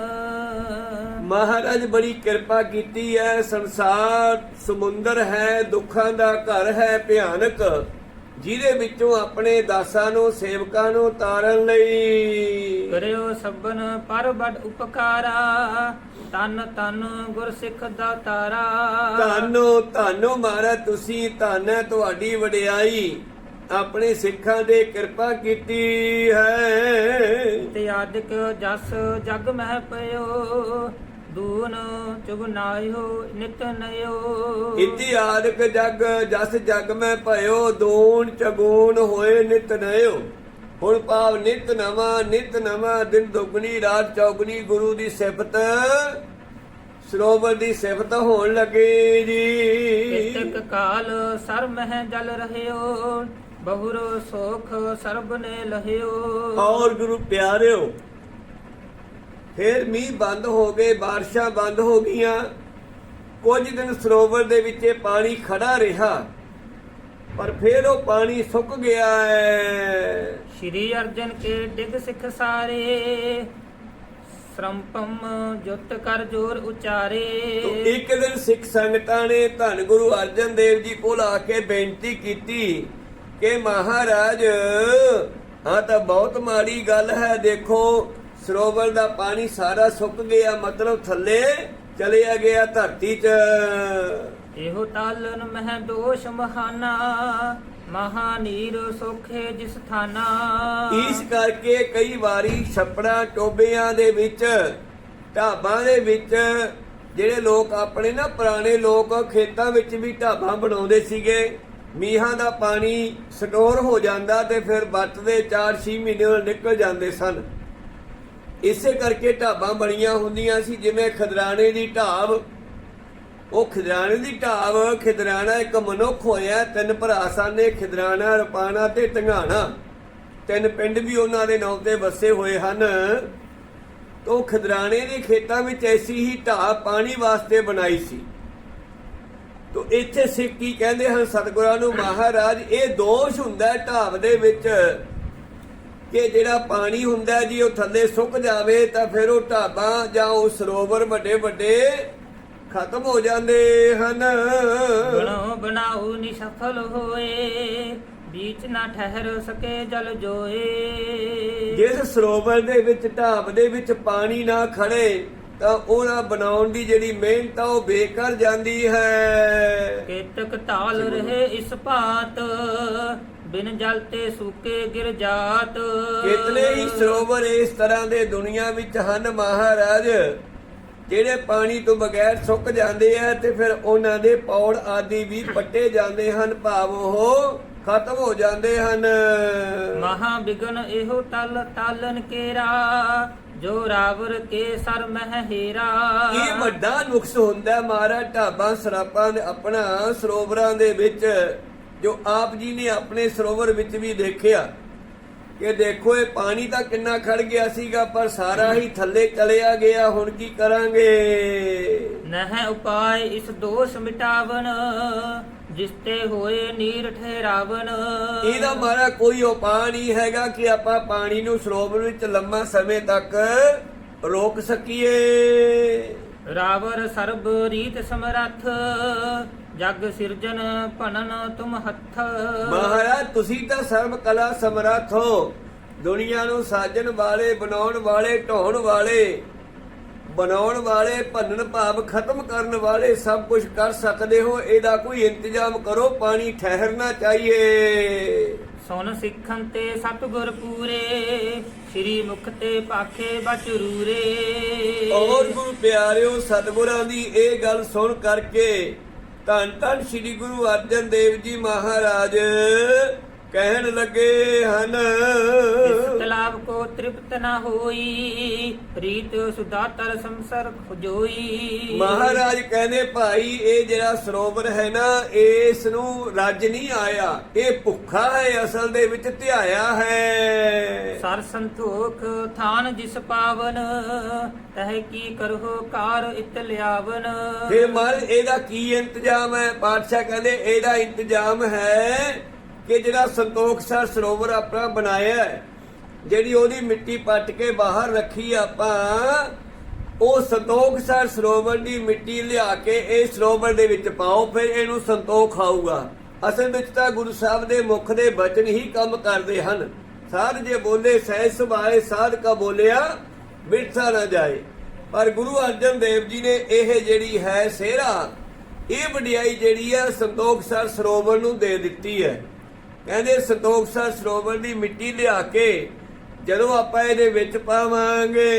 ਮਹਾਰਾਜ ਬੜੀ ਕਿਰਪਾ ਕੀਤੀ ਹੈ ਸੰਸਾਰ ਸਮੁੰਦਰ ਹੈ ਦੁੱਖਾਂ ਦਾ ਘਰ ਹੈ ਭਿਆਨਕ। ਜਿਹਦੇ ਵਿੱਚੋਂ ਆਪਣੇ ਦਾਸਾਂ ਨੂੰ ਸੇਵਕਾਂ ਨੂੰ ਤਾਰਨ ਲਈ। ਕਰਿਓ ਸਭਨ ਪਰ ਬੜ ਉਪਕਾਰਾ ਤਨ ਤਨ ਗੁਰ ਸਿੱਖ ਦਾ ਤਾਰਾ। ਧੰਨੋ ਧੰਨੋ ਮਹਾਰਾਜ ਤੁਸੀਂ ਧੰਨ ਹੈ ਤੁਹਾਡੀ ਵਡਿਆਈ। ਆਪਣੇ ਸਿੱਖਾਂ ਦੇ ਕਿਰਪਾ ਕੀਤੀ ਹੈ। ਤੇ ਆਦਿਕ ਜਸ ਜਗ ਮਹਿ ਪਇਓ ਦੂਨ ਚੁਗਨਾਇਓ ਨਿਤ ਨਇਓ। ਇਤਿਆਦਿਕ ਜਗ ਜਸ ਜਗ ਮੈਂ ਭਇਓ ਦੂਣ ਚਗੂਣ ਹੋਏ ਨਿਤ ਨਇਓ। ਹੁਣ ਭਾਵ ਨਿਤ ਨਵਾਂ ਨਿਤ ਨਵਾਂ ਦਿਨ ਦੁਗਣੀ ਰਾਤ ਚੌਗਣੀ ਗੁਰੂ ਦੀ ਸਿਫਤ ਸਰੋਵਰ ਦੀ ਸਿਫਤ ਹੋਣ ਲੱਗੇ ਜੀ। ਇਤਕ ਕਾਲ ਸਰ ਮਹਿ ਜਲ ਰਹਿਓ। ਬਹੁਰ ਸੋਖ ਸਰਬ ਨੇ ਲਹਿਓ। ਔਰ ਗੁਰੂ ਪਿਆਰਿਓ ਫਿਰ ਮੀਂਹ ਬੰਦ ਹੋ ਗਏ ਬਾਰਿਸ਼ਾਂ ਬੰਦ ਹੋ ਗਈਆਂ। ਕੁਝ ਦਿਨ ਸਰੋਵਰ ਦੇ ਵਿੱਚ ਇਹ ਪਾਣੀ ਖੜਾ ਰਿਹਾ ਪਰ ਫਿਰ ਉਹ ਪਾਣੀ ਸੁੱਕ ਗਿਆ ਹੈ ਸ਼੍ਰੀ ਅਰਜਨ ਕੇ ਡਿਗ ਸਿਖ ਸਾਰੇ ਸਰੰਪਮ ਜੁਤ ਕਰ ਜੋਰ ਉਚਾਰੇ। ਇੱਕ ਦਿਨ ਸਿੱਖ ਸੰਗਤਾਂ ਨੇ ਧੰਨ ਗੁਰੂ ਅਰਜਨ ਦੇਵ ਜੀ ਕੋਲ ਆ ਕੇ ਬੇਨਤੀ ਕੀਤੀ ਕਿ ਮਹਾਰਾਜ ਹਾਂ ਤਾਂ ਬਹੁਤ ਮਾੜੀ ਗੱਲ ਹੈ ਦੇਖੋ ਸਰੋਵਰ ਦਾ ਪਾਣੀ ਸਾਰਾ ਸੁੱਕ ਗਿਆ ਮਤਲਬ ਥੱਲੇ ਚਲਿਆ ਗਿਆ ਧਰਤੀ 'ਚ। ਇਹੋ ਤਾਲਨ ਮਹਿ ਦੋਸ਼ ਮਹਾਨਾ ਮਹਾ ਨੀਰ ਸੋਖੇ ਜਿਸ ਥਾਨਾ। ਇਸ ਕਰਕੇ ਕਈ ਵਾਰੀ ਛੱਪੜਾਂ ਟੋਬਿਆਂ ਦੇ ਵਿੱਚ ਢਾਬਾਂ ਦੇ ਵਿੱਚ ਜਿਹੜੇ ਲੋਕ ਆਪਣੇ ਨਾ ਪੁਰਾਣੇ ਲੋਕ ਖੇਤਾਂ ਵਿੱਚ ਵੀ ਢਾਬਾਂ ਬਣਾਉਂਦੇ ਸੀਗੇ ਮੀਂਹਾਂ ਦਾ ਪਾਣੀ ਸਟੋਰ ਹੋ ਜਾਂਦਾ ਤੇ ਫਿਰ ਵੱਟ ਦੇ 4-6 ਮਹੀਨੇ ਉਹ ਨਿਕਲ ਜਾਂਦੇ ਸਨ। ਇਸੇ ਕਰਕੇ ਢਾਬਾਂ ਬਣੀਆਂ ਹੁੰਦੀਆਂ ਸੀ, ਜਿਵੇਂ ਖਦਰਾਣੇ ਦੀ ਢਾਬ। ਉਹ ਖਿਦਰਾਣੇ ਦੀ ਢਾਬ, ਖਿਦਰਾਣਾ ਇੱਕ ਮਨੁੱਖ ਹੋਇਆ, ਤਿੰਨ ਭਰਾ ਸਨ, ਇਹ ਖਿਦਰਾਣਾ, ਰਪਾਣਾ ਤੇ ਢੰਗਾਣਾ ਤਿੰਨ ਪਿੰਡ ਵੀ ਉਹਨਾਂ ਦੇ ਨਾਂ ਤੇ ਵਸੇ ਹੋਏ ਹਨ। ਤੋਂ ਖਿਦਰਾਣੇ ਦੇ ਖੇਤਾਂ ਵਿੱਚ ਐਸੀ ਹੀ ਢਾਬ ਪਾਣੀ ਵਾਸਤੇ ਬਣਾਈ ਸੀ। ਤੋਂ ਇੱਥੇ ਸਿੱਖ ਕੀ ਕਹਿੰਦੇ ਹਨ ਸਤਿਗੁਰਾਂ ਨੂੰ ਮਹਾਰਾਜ ਇਹ ਦੋਸ਼ ਹੁੰਦਾ ਢਾਬ ਦੇ ਵਿੱਚ ਕਿ ਜਿਹੜਾ ਪਾਣੀ ਹੁੰਦਾ ਜੀ ਉਹ ਥੱਲੇ ਸੁੱਕ ਜਾਵੇ ਤਾਂ ਫਿਰ ਉਹ ਢਾਬਾਂ ਜਾਂ ਉਹ ਸਰੋਵਰ ਵੱਡੇ ਵੱਡੇ ਖਤਮ ਹੋ ਜਾਂਦੇ ਹਨ। ਬਣੋ ਬਣਾਉ ਨਿਸਫਲ ਹੋਏ बीच ਨਾ ਠਹਿਰ ਸਕੇ ਜਲ ਜੋਏ। ਜਿਸ ਸਰੋਵਰ ਦੇ ਵਿੱਚ ਢਾਬ ਦੇ ਵਿੱਚ ਪਾਣੀ ਨਾ ਖੜੇ ਤਾਂ ਉਹਨਾਂ ਬਣਾਉਣ ਦੀ ਜਿਹੜੀ ਮਿਹਨਤ ਆ ਉਹ ਬੇਕਾਰ ਜਾਂਦੀ ਹੈ। ਕੇਤਕ ਤਾਲ ਰਹੇ ਇਸ ਭਾਤ ਬਿਨ ਜਲ ਤੇ ਸੂਕੇ ਗਿਰ ਜਾਤ। ਕਿਤਨੇ ਹੀ ਸਰੋਵਰ ਇਸ ਤਰ੍ਹਾਂ ਦੇ ਦੁਨੀਆ ਵਿੱਚ ਹਨ ਮਹਾਰਾਜ ਜਿਹੜੇ ਪਾਣੀ ਤੋਂ ਬਗੈਰ ਸੁੱਕ ਜਾਂਦੇ ਆ ਤੇ ਫਿਰ ਉਹਨਾਂ ਦੇ ਪੌੜ ਆਦਿ ਵੀ ਪੱਟੇ ਜਾਂਦੇ ਹਨ ਭਾਵ ਉਹ ਖਤਮ ਹੋ ਜਾਂਦੇ ਹਨ। ਮਹਾ ਬਿਗਨ ਇਹੋ ਤਲ ਤਾਲਨ ਕੇਰਾ ਜੋ ਰਾਵਰ ਕੇ ਸਰ ਮਹਿ ਹੀਰਾ। ਇਹ ਵੱਡਾ ਨੁਕਸ ਹੁੰਦਾ ਮਹਾਰਾਜ? ਢਾਬਾਂ ਸਰਾਪਾਂ ਦੇ ਆਪਣਾ ਸਰੋਵਰਾਂ ਦੇ ਵਿੱਚ ਜੋ ਆਪ ਜੀ ਨੇ ਆਪਣੇ ਸਰੋਵਰ ਵਿੱਚ ਵੀ ਦੇਖਿਆ। ਕਿ ਦੇਖੋ ਇਹ ਪਾਣੀ ਤਾਂ ਕਿੰਨਾ ਖੜ ਗਿਆ ਸੀਗਾ ਪਰ ਸਾਰਾ ਹੀ ਥੱਲੇ ਚਲਿਆ ਗਿਆ ਹੁਣ ਕੀ ਕਰਾਂਗੇ? ਨਹਿ ਉਪਾਏ ਇਸ ਦੋਸ਼ ਮਿਟਾਵਨ ਜਿਸ ਤੇ ਹੋਏ ਨੀਰ ਠਹਿਰਾਵਨ। ਇਹਦਾ ਮਾਰਾ ਕੋਈ ਉਪਾਅ ਨਹੀਂ ਹੈਗਾ ਕਿ ਆਪਾਂ ਪਾਣੀ ਨੂੰ ਸਰੋਵਰ ਵਿੱਚ ਲੰਮਾ ਸਮੇਂ ਤੱਕ ਰੋਕ ਸਕੀਏ। ਰਾਵਰ ਸਰਬ ਰੀਤ ਸਮਰੱਥ ਜਗ ਸਿਰਜਨ ਭਨਨ ਤੁਮ ਹੱਥ। ਮਹਾਰਾਜ ਤੁਸੀਂ ਤਾਂ ਸਰਬ ਕਲਾ ਸਮਰੱਥ ਹੋ। ਦੁਨੀਆ ਨੂੰ ਸਾਜਣ ਵਾਲੇ ਬਣਾਉਣ ਵਾਲੇ ਢਾਉਣ ਵਾਲੇ। ਬਣਾਉਣ ਵਾਲੇ ਭੰਨਣ ਭਾਵ ਖਤਮ ਕਰਨ ਵਾਲੇ ਸਭ ਕੁਝ ਕਰ ਸਕਦੇ ਹੋ ਇਹਦਾ ਕੋਈ ਇੰਤਜ਼ਾਮ ਕਰੋ ਪਾਣੀ ਠਹਿਰਨਾ ਚਾਹੀਏ। ਸੁਨ ਸਿੱਖਨ ਤੇ ਸਤਗੁਰ ਪੂਰੇ ਸ੍ਰੀ ਮੁਖ ਤੇ ਪਾਖੇ ਬਚਰੂਰੇ। ਔਰ ਗੁਰੂ ਪਿਆਰਿਓ ਸਤਿਗੁਰਾਂ ਦੀ ਇਹ ਗੱਲ ਸੁਣ ਕਰਕੇ ਧੰਨ ਧੰਨ ਸ੍ਰੀ ਗੁਰੂ ਅਰਜਨ ਦੇਵ ਜੀ ਮਹਾਰਾਜ। ਕਹਿਣ ਲੱਗੇ ਹਨ। ਇਸ ਤਲਾਬ ਕੋ ਤ੍ਰਿਪਤ ਨਾ ਹੋਈ ਰੀਤ ਸੁਦਾਤਰ ਸੰਸਰ ਖੁਜੋਈ। ਮਹਾਰਾਜ ਕਹਿੰਦੇ ਭਾਈ ਇਹ ਜਿਹੜਾ ਸਰੋਵਰ ਹੈ ਨਾ ਇਸ ਨੂੰ ਰੱਜ ਨਹੀਂ ਆਇਆ। ਇਹ ਭੁੱਖਾ ਹੈ ਅਸਲ ਦੇ ਵਿੱਚ ਧਿਆਇਆ ਹੈ। ਸਰ ਸੰਤੋਖ ਥਾਨ ਜਿਸ ਪਾਵਨ ਤਹ ਕੀ ਕਰੋ ਕਾਰ ਇਤ ਲਿਆਵਨ। ਫਿਰ ਮਨ ਇਹਦਾ ਕੀ ਇੰਤਜ਼ਾਮ ਹੈ? ਪਾਤਸ਼ਾਹ ਕਹਿੰਦੇ ਇਹਦਾ ਇੰਤਜ਼ਾਮ ਹੈ ਕਿ ਜਿਹੜਾ ਸੰਤੋਖਸਰ ਸਰੋਵਰ ਆਪਣਾ ਬਣਾਇਆ ਜਿਹੜੀ ਉਹਦੀ ਮਿੱਟੀ ਪੱਟ ਕੇ ਬਾਹਰ ਰੱਖੀ ਆਪਾਂ, ਉਹ ਸੰਤੋਖਸਰ ਸਰੋਵਰ ਦੀ ਮਿੱਟੀ ਲਿਆ ਕੇ ਇਹ ਸਰੋਵਰ ਦੇ ਵਿੱਚ ਪਾਓ, ਫਿਰ ਇਹਨੂੰ ਸੰਤੋਖ ਆਊਗਾ। ਅਸਲ ਵਿੱਚ ਤਾਂ ਗੁਰੂ ਸਾਹਿਬ ਦੇ ਮੁਖ ਦੇ ਬਚਨ ਹੀ ਕੰਮ ਕਰਦੇ ਹਨ। ਸਾਧ ਜੇ ਬੋਲੇ ਸਹਿ ਸੁਭਾਏ, ਸਾਧ ਕਾ ਬੋਲਿਆ ਵਿਰਥਾ ਨਾ ਜਾਏ। ਪਰ ਗੁਰੂ ਅਰਜਨ ਦੇਵ ਜੀ ਨੇ ਇਹ ਜਿਹੜੀ ਹੈ, ਸਿਹਰਾ, ਇਹ ਵਡਿਆਈ ਜਿਹੜੀ ਹੈ ਸੰਤੋਖਸਰ ਸਰੋਵਰ ਨੂੰ ਦੇ ਦਿੱਤੀ ਹੈ। ਕਹਿੰਦੇ ਸੰਤੋਖਸਰ ਸਰੋਵਰ ਦੀ ਮਿੱਟੀ ਲਿਆ ਕੇ ਜਦੋਂ ਆਪਾਂ ਇਹਦੇ ਵਿੱਚ ਪਾਵਾਂਗੇ।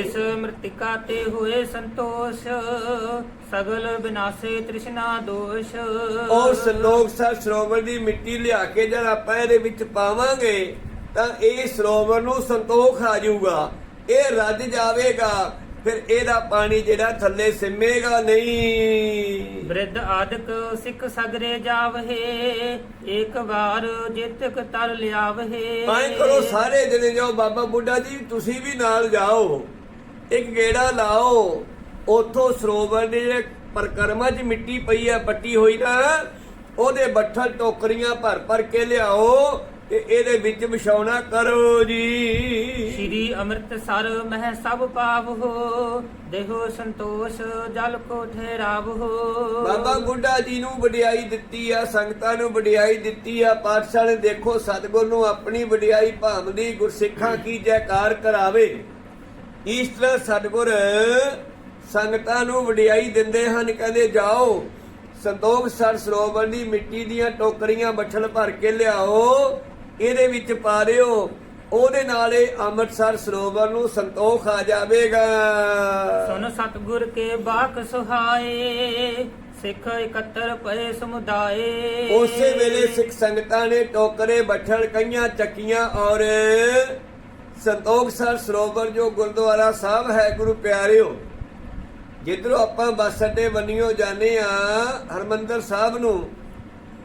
ਇਸ ਮ੍ਰਿਤਿਕਾ ਤੇ ਹੋਏ ਸੰਤੋਸ਼ ਸਗਲ ਬਿਨਾਸੇ ਤ੍ਰਿਸ਼ਨਾ ਦੋਸ਼। ਉਹ ਸੰਤੋਖਸਰ ਸਰੋਵਰ ਦੀ ਮਿੱਟੀ ਲਿਆ ਕੇ ਜਦ ਆਪਾਂ ਇਹਦੇ ਵਿੱਚ ਪਾਵਾਂਗੇ ਤਾਂ ਇਹ ਸਰੋਵਰ ਨੂੰ ਸੰਤੋਖ ਆ ਜਾਊਗਾ। ਇਹ ਰੱਜ ਜਾਵੇਗਾ। ਫਿਰ ਇਹਦਾ ਪਾਣੀ ਜਿਹੜਾ ਥੱਲੇ ਸਿੰਮੇਗਾ ਨਹੀਂ। ਬ੍ਰਿਧ ਆਦਿਕ ਸਿੱਖ ਸਗਰੇ ਜਾਵਹੇ ਇੱਕ ਵਾਰ ਜਿਤਕ ਤਰ ਲਿਆਵਹੇ। ਐਂ ਕਰੋ ਸਾਰੇ ਜਣੇ ਜਾਓ ਬਾਬਾ ਬੁੱਢਾ ਜੀ ਤੁਸੀਂ ਵੀ ਨਾਲ ਜਾਓ। ਇੱਕ ਗੇੜਾ ਲਾਓ। ਉਥੋਂ ਸਰੋਵਰ ਦੇ ਜਿਹੜੇ ਪਰਕਰਮਾਂ 'ਚ ਮਿੱਟੀ ਪਈ ਆ ਪੱਟੀ ਹੋਈ ਨਾ ਉਹਦੇ ਬੱਠਲ ਟੋਕਰੀਆਂ ਭਰ ਭਰ ਕੇ ਲਿਆਓ। ਤੇ ਇਹਦੇ ਵਿੱਚ ਵਿਛਾਉਣਾ ਕਰੋ ਜੀ। ਸ਼੍ਰੀ ਅੰਮ੍ਰਿਤਸਰ ਮਹਿ ਸਭ ਪਾਵਹੋ ਦੇਹੋ ਸੰਤੋਸ਼ ਜਲ ਕੋ ਠਹਿਰਾਵਹੋ ਬਾਬਾ ਬੁੱਢਾ ਜੀ ਨੂੰ ਵਡਿਆਈ ਦਿੱਤੀ ਆ ਸੰਗਤਾਂ ਨੂੰ ਵਡਿਆਈ ਦਿੱਤੀ ਆ ਪਾਤਸ਼ਾਹ ਨੇ ਦੇਖੋ ਸਤਿਗੁਰ ਨੂੰ ਆਪਣੀ ਵਡਿਆਈ ਭਾਵਦੀ ਗੁਰਸਿੱਖਾਂ ਕੀ ਜੈਕਾਰ ਕਰਾਵੇ। ਇਸ ਤਰ੍ਹਾਂ ਸਤਿਗੁਰ ਸੰਗਤਾਂ ਨੂੰ ਵਡਿਆਈ ਦਿੰਦੇ ਹਨ ਕਹਿੰਦੇ ਜਾਓ ਸੰਤੋਖ ਸਰ ਸਰੋਵਰ ਦੀ ਮਿੱਟੀ ਦੀਆਂ ਟੋਕਰੀਆਂ ਬੱਠਲ ਭਰ ਕੇ ਲਿਆਓ। ਇਹਦੇ ਵਿੱਚ ਪਾ ਦਿਓ। ਉਹਦੇ ਨਾਲ ਇਹ ਅੰਮ੍ਰਿਤਸਰ ਸਰੋਵਰ ਨੂੰ ਸੰਤੋਖ ਆ ਜਾਵੇਗਾ। ਸੁਨ ਸਤਗੁਰ ਕੇ ਬਾਕ ਸੁਹਾਏ ਸਿੱਖ ਇਕੱਤਰ ਪਏ ਸਮੁਦਾਏ। ਉਸੇ ਵੇਲੇ ਸਿੱਖ ਸੰਗਤਾਂ ਨੇ ਟੋਕਰੇ ਬੱਠਲ ਕਈਆਂ ਚੱਕੀਆਂ ਔਰ ਸੰਤੋਖ ਸਰ ਸਰੋਵਰ ਜੋ ਗੁਰਦੁਆਰਾ ਸਾਹਿਬ ਹੈ ਗੁਰੂ ਪਿਆਰਿਓ ਜਿੱਧਰੋਂ ਆਪਾਂ ਬੱਸ ਅੱਡੇ ਬੰਨਿਓ ਜਾਂਦੇ ਆ ਹਰਮੰਦਰ ਸਾਹਿਬ ਨੂੰ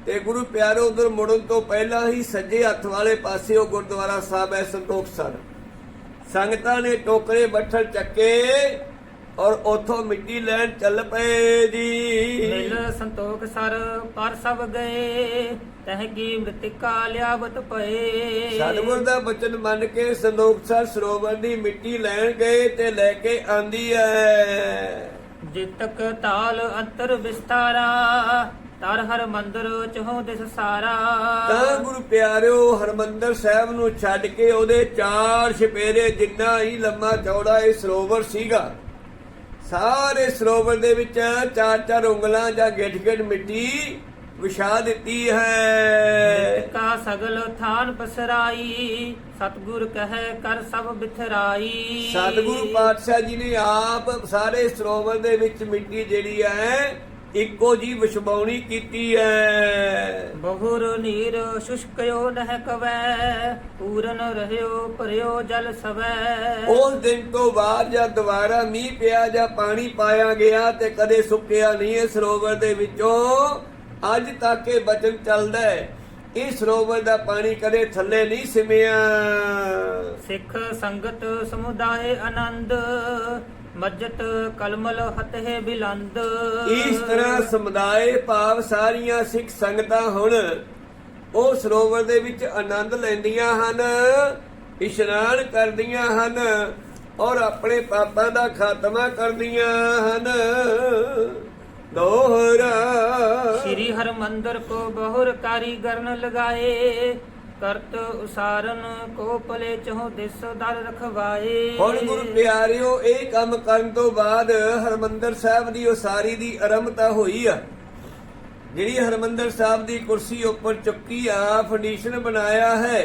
ਤੇ ਗੁਰੂ ਪਿਆਰੋ ਉਧਰ ਮੁੜਨ ਤੋਂ ਪਹਿਲਾਂ ਹੀ ਸੱਜੇ ਹੱਥ ਵਾਲੇ ਪਾਸੇ ਉਹ ਗੁਰਦੁਆਰਾ ਸਾਹਿਬ ਹੈ ਸੰਤੋਖ ਸਰ ਸੰਗਤਾਂ ਨੇ ਟੋਕਰੇ ਬੱਠਲ ਚੱਕੇ ਔਰ ਉਥੋਂ ਮਿੱਟੀ ਲੈਣ ਚੱਲ ਪਏ ਜੀ। ਮਿਲ ਸੰਤੋਖ ਸਰ ਪਰ ਸਭ ਗਏ ਤਹਿ ਕੀ ਮ੍ਰਿਤਿਕਾ ਲਿਆਵਤ ਪਏ। ਸਤਿਗੁਰ ਦਾ ਬਚਨ ਮੰਨ ਕੇ ਸੰਦੋਖਸਰ ਸਰੋਵਰ ਦੀ ਮਿੱਟੀ ਲੈਣ ਗਏ ਤੇ ਲੈ ਕੇ ਆਂਦੀ ਐ। ਜਿਤਕ ਤਾਲ ਅੰਤਰ ਵਿਸਤਾਰਾ ਤਰ ਹਰ ਮੰਦਰ ਚਹੋ ਦਿਸ ਸਾਰਾ। ਤਾਂ ਗੁਰੂ ਪਿਆਰਿਓ ਹਰਮੰਦਰ ਸਾਹਿਬ ਨੂੰ ਛੱਡ ਕੇ ਉਹਦੇ ਚਾਰ ਛਪੇਰੇ ਜਿੰਨਾ ਹੀ ਲੰਮਾ ਚੌੜਾ ਇਹ ਸਰੋਵਰ ਸੀਗਾ ਸਾਰੇ ਸਰੋਵਰ ਦੇ ਵਿੱਚ ਚਾਰ ਚਾਰ ਉਂਗਲਾਂ ਜਾਂ ਗਿੱਠ ਗਿੱਠ ਮਿੱਟੀ ਵਿਛਾ ਦਿੱਤੀ ਹੈ। ਕਾ ਸਗਲ ਥਾਨ ਪਸਰਾਈ ਸਤਗੁਰ ਕਹੈ ਕਰ ਸਭ ਬਿਥਰਾਈ। ਸਤਿਗੁਰੂ ਪਾਤਸ਼ਾਹ ਜੀ ਨੇ ਆਪ ਸਾਰੇ ਸਰੋਵਰ ਦੇ ਵਿੱਚ ਮਿੱਟੀ ਜਿਹੜੀ ਹੈ ਇੱਕੋ ਜੀ ਵਿਛਵਾਉਣੀ ਕੀਤੀ ਹੈ ਬਹੁਰ ਨੀਰ ਸ਼ੁਸ਼ਕਯੋ ਨਹਿ ਕਵੈ ਪੂਰਨ ਰਹਿਓ ਭਰਿਓ ਜਲ ਸਵੈ। ਉਸ ਦਿਨ ਤੋਂ ਬਾਅਦ ਜਦ ਦੁਬਾਰਾ ਮੀਂਹ ਪਿਆ ਜਾਂ ਪਾਣੀ ਪਾਇਆ ਗਿਆ ਤੇ ਕਦੇ ਸੁੱਕਿਆ ਨਹੀਂ ਇਹ ਸਰੋਵਰ ਦੇ ਵਿੱਚੋਂ ਅੱਜ ਤੱਕ ਇਹ ਬਚਨ ਚੱਲਦਾ ਹੈ ਇਹ ਸਰੋਵਰ ਦਾ ਪਾਣੀ ਕਦੇ ਥੱਲੇ ਨਹੀਂ ਸਿਮਿਆ। ਸਿੱਖ ਸੰਗਤ ਸਮੁਦਾਇ ਆਨੰਦ ਮਜਤ ਕਲਮਲ ਹਤਹਿ ਬਿਲੰਦ। ਇਸ ਤਰ੍ਹਾਂ ਸਮੁਦਾਇ ਭਾਵ ਸਾਰੀਆਂ ਸਿੱਖ ਸੰਗਤਾਂ ਹੁਣ ਉਹ ਸਰੋਵਰ ਦੇ ਵਿੱਚ ਆਨੰਦ ਲੈਂਦੀਆਂ ਹਨ ਇਸ਼ਨਾਨ ਕਰਦੀਆਂ ਹਨ ਔਰ ਆਪਣੇ ਪਾਪਾਂ ਦਾ ਖਾਤਮਾ ਕਰਦੀਆਂ ਹਨ। ਦੋਹਰਾ ਸ੍ਰੀ ਹਰਮੰਦਰ ਕੋ ਬਹੁਰ ਕਾਰੀਗਰਨ ਲਗਾਏ। ਕਰਤ ਉਸਾਰਨ ਕੋ ਪਲੇ ਚਹੁ ਦਿਸ ਦਰ ਰਖਵਾਏ। ਹੁਣ ਗੁਰੂ ਪਿਆਰਿਓ ਇਹ ਕੰਮ ਕਰਨ ਤੋਂ ਬਾਅਦ ਹਰਮੰਦਰ ਸਾਹਿਬ ਦੀ ਉਸਾਰੀ ਦੀ ਆਰੰਭਤਾ ਹੋਈ ਆ। ਜਿਹੜੀ ਹਰਮੰਦਰ ਸਾਹਿਬ ਦੀ ਕੁਰਸੀ ਉੱਪਰ ਚੁੱਕੀ ਆ ਫੰਡੀਸ਼ਨ ਬਣਾਇਆ ਹੈ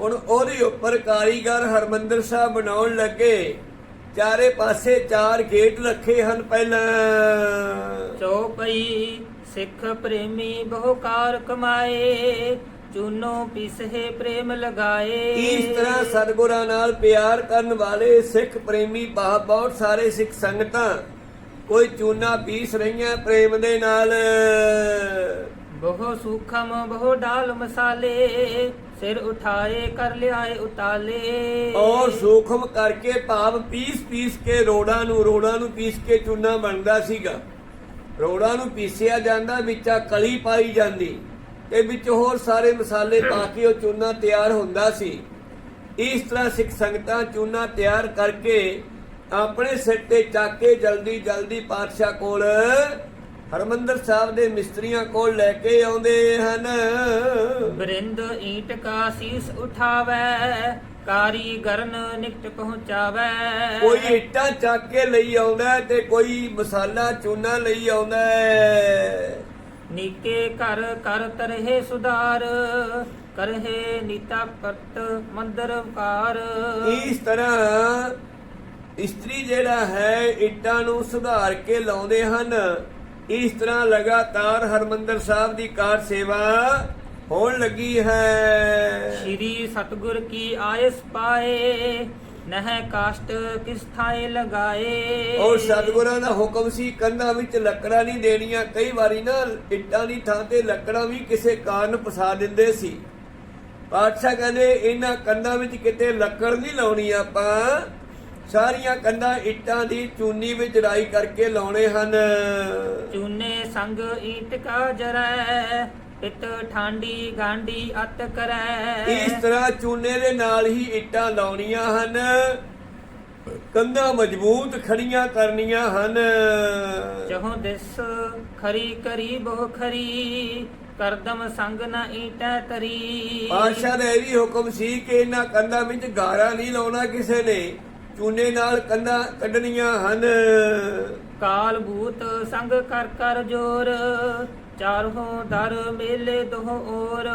ਹੁਣ ਉਹਦੇ ਉੱਪਰ ਕਾਰੀਗਰ ਹਰਮੰਦਰ ਸਾਹਿਬ ਬਣਾਉਣ ਲੱਗੇ। ਚਾਰੇ ਪਾਸੇ ਚਾਰ ਗੇਟ ਰੱਖੇ ਹਨ ਪਹਿਲਾਂ। ਚੌਪਈ ਸਿੱਖ ਪ੍ਰੇਮੀ ਬਹੁ ਕਾਰ ਕਮਾਏ ਚੂਨੋ ਪਿਸਹਿ ਪ੍ਰੇਮ ਲਗਾਏ। ਇਸ ਤਰ੍ਹਾਂ ਸਤਿਗੁਰਾਂ ਨਾਲ ਪਿਆਰ ਕਰਨ ਵਾਲੇ ਸਿੱਖ ਪ੍ਰੇਮੀ ਬਹੁਤ ਬਹੁਤ ਸਾਰੇ ਸਿੱਖ ਸੰਗਤਾਂ ਕੋਈ ਚੂਨਾ ਪੀਸ ਰਹੀਆਂ ਪ੍ਰੇਮ ਦੇ ਨਾਲ। ਬਹੁ ਸੂਖਮ ਬਹੁ ਡਾਲ ਮਸਾਲੇ ਸਿਰ ਉਠਾਏ ਕਰ ਲਿਆਏ ਉਤਾਲੇ। ਔਰ ਸੂਖਮ ਕਰਕੇ ਭਾਵ ਪੀਸ ਪੀਸ ਕੇ ਰੋੜਾਂ ਨੂੰ ਰੋੜਾਂ ਨੂੰ ਪੀਸ ਕੇ ਚੂਨਾ ਬਣਦਾ ਸੀਗਾ। ਰੋੜਾਂ ਨੂੰ ਪੀਸਿਆ ਜਾਂਦਾ ਵਿੱਚਾ ਕਲੀ ਪਾਈ ਜਾਂਦੀ। ਤੇ ਵਿੱਚ ਹੋਰ ਸਾਰੇ ਮਸਾਲੇ ਪਾ ਕੇ ਉਹ ਚੂਨਾ ਤਿਆਰ ਹੁੰਦਾ ਸੀ। ਇਸ ਤਰ੍ਹਾਂ ਸਿੱਖ ਸੰਗਤਾਂ ਚੂਨਾ ਤਿਆਰ ਕਰਕੇ ਆਪਣੇ ਸਿਰ ਤੇ ਚੱਕ ਕੇ ਜਲਦੀ ਜਲਦੀ ਪਾਤਸ਼ਾਹ ਕੋਲ ਹਰਮੰਦਰ ਸਾਹਿਬ ਦੇ ਮਿਸਤਰੀਆਂ ਕੋਲ ਲੈ ਕੇ ਆਉਂਦੇ ਹਨ। ਬਰਿੰਦ ਈਟ ਕਾ ਸੀਸ ਉਠਾਵੈ ਕਾਰੀਗਰਨ ਨਿਕਟ ਪਹੁੰਚਾਵੈ। ਕੋਈ ਇੱਟਾਂ ਚੱਕ ਕੇ ਲਈ ਆਉਂਦਾ ਤੇ ਕੋਈ ਮਸਾਲਾ ਚੂਨਾ ਲਈ ਆਉਂਦਾ ਨੀਕੇ ਘਰ ਕਰ ਤਰਹਿ ਸੁਧਾਰ ਕਰਹਿ ਨੀਤਾ ਕਰਤ ਮੰਦਰ ਕਾਰ ਇਸ ਤਰ੍ਹਾਂ ਇਸਤਰੀ ਜਿਹੜਾ ਹੈ ਇੱਟਾਂ ਨੂੰ ਸੁਧਾਰ ਕੇ ਲਾਉਂਦੇ ਹਨ। ਇਸ ਤਰ੍ਹਾਂ ਲਗਾਤਾਰ ਹਰਮੰਦਰ ਸਾਹਿਬ ਦੀ ਕਾਰ ਸੇਵਾ ਹੋਣ ਲੱਗੀ ਹੈ। ਸ਼੍ਰੀ ਸਤਗੁਰ ਕੀ ਆਇਸ ਪਾਏ ਨਹਿ ਕਾਸ਼ਟ ਕਿਸ ਥਾਏ ਲਗਾਏ? ਔਰ ਸਤਿਗੁਰਾਂ ਦਾ ਹੁਕਮ ਸੀ ਕੰਧਾਂ ਵਿੱਚ ਲੱਕੜਾਂ ਨਹੀਂ ਦੇਣੀਆਂ ਕਈ ਵਾਰੀ ਨਾ ਇੱਟਾਂ ਦੀ ਥਾਂ ਤੇ ਲੱਕੜਾਂ ਵੀ ਕਿਸੇ ਕਾਰਨ ਫਸਾ ਦਿੰਦੇ ਸੀ। ਪਾਤਸ਼ਾਹ ਕਹਿੰਦੇ ਇਹਨਾਂ ਕੰਧਾਂ ਵਿੱਚ ਕਿਤੇ ਲੱਕੜ ਨਹੀਂ ਲਾਉਣੀ ਆਪਾਂ ਸਾਰੀਆਂ ਕੰਧਾਂ ਇੱਟਾਂ ਦੀ ਚੂਨੀ ਵਿੱਚ ਰਾਈ ਕਰਕੇ ਲਾਉਣੇ ਹਨ। ਚੂਨੇ ਸੰਗ ਈਟ ਕਾ ਜਰੈ ਪਿਤ ਠਾਂਡੀ ਗਾਂਡੀ ਅਤ ਕਰੈ। ਇਸ ਤਰ੍ਹਾਂ ਚੂਨੇ ਦੇ ਨਾਲ ਹੀ ਇੱਟਾਂ ਲਾਉਣੀਆਂ ਹਨ। ਕੰਧਾਂ ਮਜ਼ਬੂਤ ਖੜੀਆਂ ਕਰਨੀਆਂ ਹਨ। ਚਹੁ ਦਿਸ ਖਰੀ ਕਰੀ ਬਹੁ ਖਰੀ ਕਰਦਮ ਸੰਗ ਨ ਈਟੈ ਤਰੀ। ਪਾਤਸ਼ਾਹ ਦਾ ਇਹ ਵੀ ਹੁਕਮ ਸੀ ਕਿ ਇਹਨਾਂ ਕੰਧਾਂ ਵਿੱਚ ਗਾਰਾ ਨਹੀਂ ਲਾਉਣਾ ਕਿਸੇ ਨੇ। ਚੂਨੇ ਨਾਲ ਕੰਧਾਂ ਕੱਢਣੀਆਂ ਹਨ। ਕਾਲ ਭੂਤ ਸੰਗ ਕਰ ਕਰ ਜੋਰ। ਚਾਰੋਂ ਦਰ ਮੇਲੇ ਦੋਹ ਔਰ।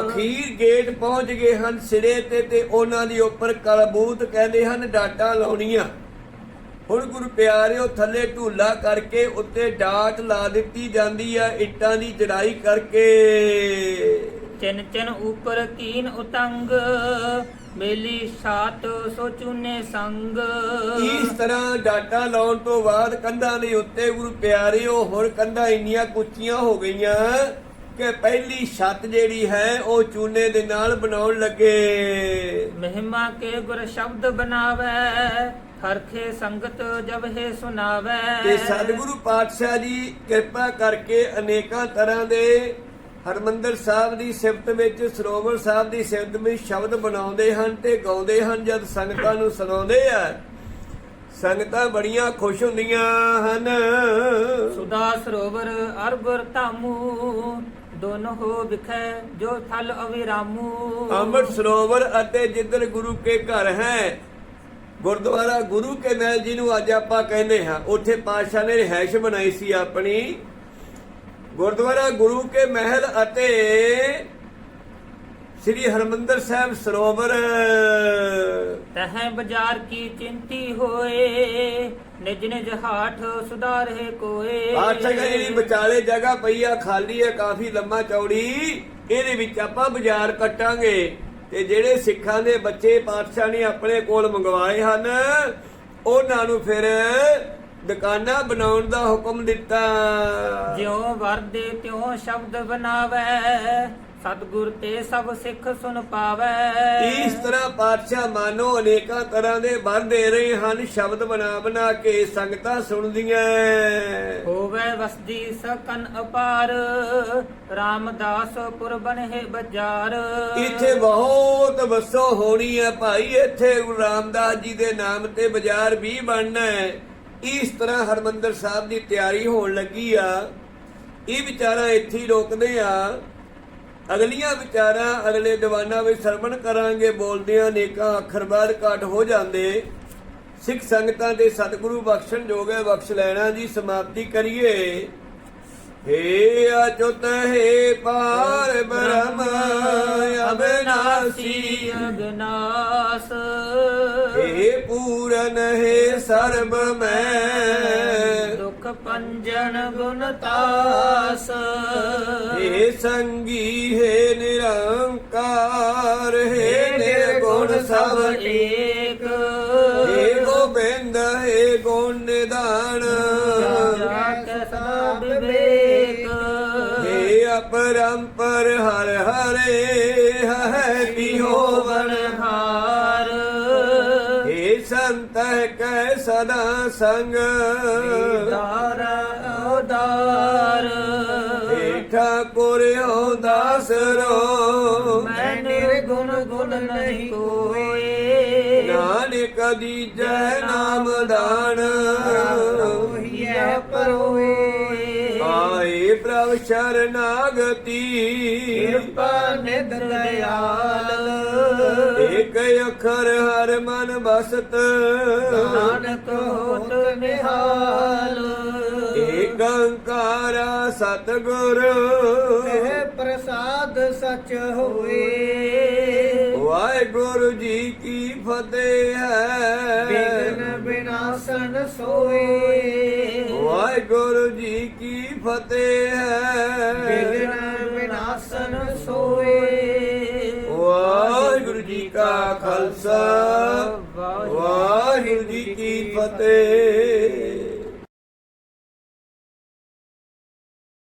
ਅਖੀਰ ਗੇਟ ਪਹੁੰਚ ਗਏ ਹਨ ਸਿਰੇ ਤੇ ਤੇ ਉਹਨਾਂ ਦੇ ਉੱਪਰ ਕਲਬੂਤ ਕਹਿੰਦੇ ਹਨ ਡਾਟਾ ਲਾਉਣੀਆਂ। ਹੁਣ ਗੁਰੂ ਪਿਆਰਿਓ, ਥੱਲੇ ਢੂਲਾ ਕਰਕੇ ਉੱਤੇ ਡਾਟ ਲਾ ਦਿੱਤੀ ਜਾਂਦੀ ਆ, ਇੱਟਾਂ ਦੀ ਜੜਾਈ ਕਰਕੇ। ਚਿਨ ਚਿਨ ਉਪਰ ਕੀਨ ਉਤੰਗ ਮੇਲੀ ਸਾਤ ਸੋ ਚੂਨੇ ਸੰਗ। ਇਸ ਤਰ੍ਹਾਂ ਡਾਟਾ ਲਾਉਣ ਤੋਂ ਬਾਅਦ ਕੰਧਾਂ ਦੇ ਉੱਤੇ ਗੁਰੂ ਪਿਆਰਿਓ ਹੁਣ ਕੰਧਾਂ ਇੰਨੀਆਂ ਕੁੱਚੀਆਂ ਹੋ ਗਈਆਂ ਕਿ ਪਹਿਲੀ ਛੱਤ ਜਿਹੜੀ ਹੈ ਉਹ ਚੂਨੇ ਦੇ ਨਾਲ ਬਣਾਉਣ ਲੱਗੇ। ਮਹਿਮਾ ਕੇ ਗੁਰ ਸ਼ਬਦ ਬਨਾਵੇ ਹਰਖੇ ਸੰਗਤ ਜਬ ਹੈ ਸੁਨਾਵੇ ਤੇ ਸਤਿਗੁਰੂ ਪਾਤਸ਼ਾਹ ਜੀ ਕਿਰਪਾ ਕਰਕੇ ਅਨੇਕਾਂ ਤਰ੍ਹਾਂ ਦੇ ਹਰਮੰਦਰ ਸਾਹਿਬ ਦੀ ਸਿਫਤ ਵਿੱਚ ਸਰੋਵਰ ਸਾਹਿਬ ਦੀ ਸਿਫਤ ਵਿੱਚ ਸ਼ਬਦ ਬਣਾਉਂਦੇ ਹਨ ਤੇ ਗਾਉਂਦੇ ਹਨ ਜਦ ਸੰਗਤਾਂ ਨੂੰ ਸੁਣਾਉਂਦੇ ਆ। ਸੰਗਤਾਂ ਬੜੀਆਂ ਖੁਸ਼ ਹੁੰਦੀਆਂ ਹਨ। ਸੁਦਾ ਸਰੋਵਰ ਅਰਬਰ ਧਾਮੂ ਦੋਨੋਂ ਹੋ ਵਿਖੇ ਜੋ ਥਲ ਅਵਿਰਾਮੂ। ਅਮਰ ਸਰੋਵਰ ਅਤੇ ਜਿੱਧਰ ਗੁਰੂ ਕੇ ਘਰ ਹੈ ਗੁਰਦੁਆਰਾ ਗੁਰੂ ਕੇ ਮਹਿਲ ਜਿਹਨੂੰ ਅੱਜ ਆਪਾਂ ਕਹਿੰਦੇ ਹਾਂ ਉੱਥੇ ਪਾਤਸ਼ਾਹ ਨੇ ਰਹਿਸ਼ ਬਣਾਈ ਸੀ ਆਪਣੀ। ਗੁਰਦੁਆਰਾ ਗੁਰੂ ਕੇ ਮਹਿਲ ਅਤੇ ਸ੍ਰੀ ਹਰਮੰਦਰ ਸਾਹਿਬ ਸਰੋਵਰ। ਤਹ ਬਾਜ਼ਾਰ ਕੀ ਚਿੰਤੀ ਹੋਏ ਨਿਜ ਨਿਜ ਹਾਠ ਸੁਧਾਰੇ ਕੋਏ। ਪਾਤਸ਼ਾਹ ਕਹਿੰਦੇ ਜਿਹੜੀ ਵਿਚਾਲੇ ਜਗ੍ਹਾ ਪਈ ਆ ਖਾਲੀ ਹੈ ਕਾਫੀ ਲੰਮਾ ਚੌੜੀ ਇਹਦੇ ਵਿੱਚ ਆਪਾਂ ਬਾਜ਼ਾਰ ਕੱਟਾਂਗੇ। ਤੇ ਜਿਹੜੇ ਸਿੱਖਾਂ ਦੇ ਬੱਚੇ ਪਾਤਸ਼ਾਹ ਨੇ ਆਪਣੇ ਕੋਲ ਮੰਗਵਾਏ ਹਨ ਉਹਨਾਂ ਨੂੰ ਫਿਰ ਦੁਕਾਨਾਂ ਬਣਾਉਣ ਦਾ ਹੁਕਮ ਦਿੱਤਾ। ਜਿਉ ਵਰਦੇ ਤਿਉ ਸ਼ਬਦ ਬਨਾਵੇ ਸਤਗੁਰ ਤੇ ਸਭ ਸਿੱਖ ਸੁਨ ਪਾਵੇ। ਇਸ ਤਰ੍ਹਾਂ ਪਾਤਸ਼ਾਹ ਮਾਨੋ ਅਨੇਕਾਂ ਤਰ੍ਹਾਂ ਦੇ ਵਰ ਦੇ ਰਹੇ ਹਨ ਸ਼ਬਦ ਬਣਾ ਬਣਾ ਕੇ ਸੰਗਤਾਂ ਸੁਣਦੀਆਂ। ਹੋਵੇ ਵਸਦੀ ਸਕਨ ਅਪਾਰ ਰਾਮਦਾਸ ਪੁਰ ਬਨਹਿ ਬਾਜ਼ਾਰ। ਇੱਥੇ ਬਹੁਤ ਵਸੋ ਹੋਣੀ ਹੈ ਭਾਈ ਇੱਥੇ ਗੁਰੂ ਰਾਮਦਾਸ ਜੀ ਦੇ ਨਾਮ ਤੇ ਬਾਜ਼ਾਰ ਵੀ ਬਣਨਾ ਹੈ। ਇਸ ਤਰ੍ਹਾਂ ਹਰਮੰਦਰ ਸਾਹਿਬ ਦੀ ਤਿਆਰੀ ਹੋਣ ਲੱਗੀ ਆ। ਇਹ ਵਿਚਾਰਾ ਇੱਥੇ ਹੀ ਰੋਕਦੇ ਆ। ਅਗਲੀਆਂ ਵਿਚਾਰਾਂ ਅਗਲੇ ਦੀਵਾਨਾਂ ਵਿੱਚ ਸਰਵਣ ਕਰਾਂਗੇ, ਬੋਲਦਿਆਂ ਅਨੇਕਾਂ ਅੱਖਰ ਬਾਅਦ ਘਟ ਹੋ ਜਾਂਦੇ। ਸਿੱਖ ਸੰਗਤਾਂ ਦੇ ਸਤਿਗੁਰੂ ਬਖਸ਼ਣ ਜੋਗੇ ਬਖਸ਼ ਲੈਣਾ ਜੀ, ਸਮਾਪਤੀ ਕਰੀਏ। ਹੇ ਅਚੁਤ ਹੇ ਪਾਰ ਬ੍ਰਹਮ ਅਬਨਾਸੀ। ਅਗਨਾਸ ਹੇ ਪੂਰਨ ਹੇ ਸਰਬ ਮੈਂ ਦੁਖ ਪੰਜਨ ਗੁਣ ਤਾਸ। ਹੇ ਸੰਗੀ ਹੇ ਨਿਰੰਕਾਰ ਹੇ ਨਿਰਗੁਣ ਸਭ ਏਕ। ਅਪਰੰਪਰ ਹਰ ਹਰੇ ਹੈ ਹੋਵਨ ਹਾਰ। ਹੇ ਸੰਤ ਕੈ ਸਦਾ ਸੰਗ। ਦਾਰ ਉਦਾਰ। ਹੇ ਠਾਕੁਰ ਹੋ ਦਾਸ ਰੋ। ਮੈਂ ਨਿਰਗੁਣ ਗੁਣ ਨਹੀਂ ਕੋਏ। ਨਾਨਕ ਦੀਜੈ ਨਾਮ ਦਾਨ। ਰੋਹੀਐ ਪਰੋਏ ਪ੍ਰਭ ਸ਼ਰਨਾਗਤੀ ਕਿਰਪਾ ਨਿਧ ਦਇਆਲ। ਏਕ ਅੱਖਰ ਹਰ ਮਨ ਬਸਤ ਨਾਨਕ ਹੋਤ ਨਿਹਾਲ। ਏਕ ਓੰਕਾਰ ਸਤਿਗੁਰ। ਇਹ ਪ੍ਰਸਾਦ ਸਚ ਹੋਏ। ਵਾਹਿਗੁਰੂ ਜੀ ਕੀ ਫਤਿਹ ਹੈ। ਬਿਗਨ ਬਿਨਾਸਨ ਸੋਏ। ਵਾਹਿਗੁਰੂ ਜੀ ਫਤਿਹ ਹੈ। ਬਿਗਨ ਸੋਏ। ਵਾਹਿਗੁਰੂ ਜੀ ਕਾ ਖਾਲਸਾ। ਵਾਹਿਗੁਰੂ ਜੀ ਕੀ ਫਤਿਹ।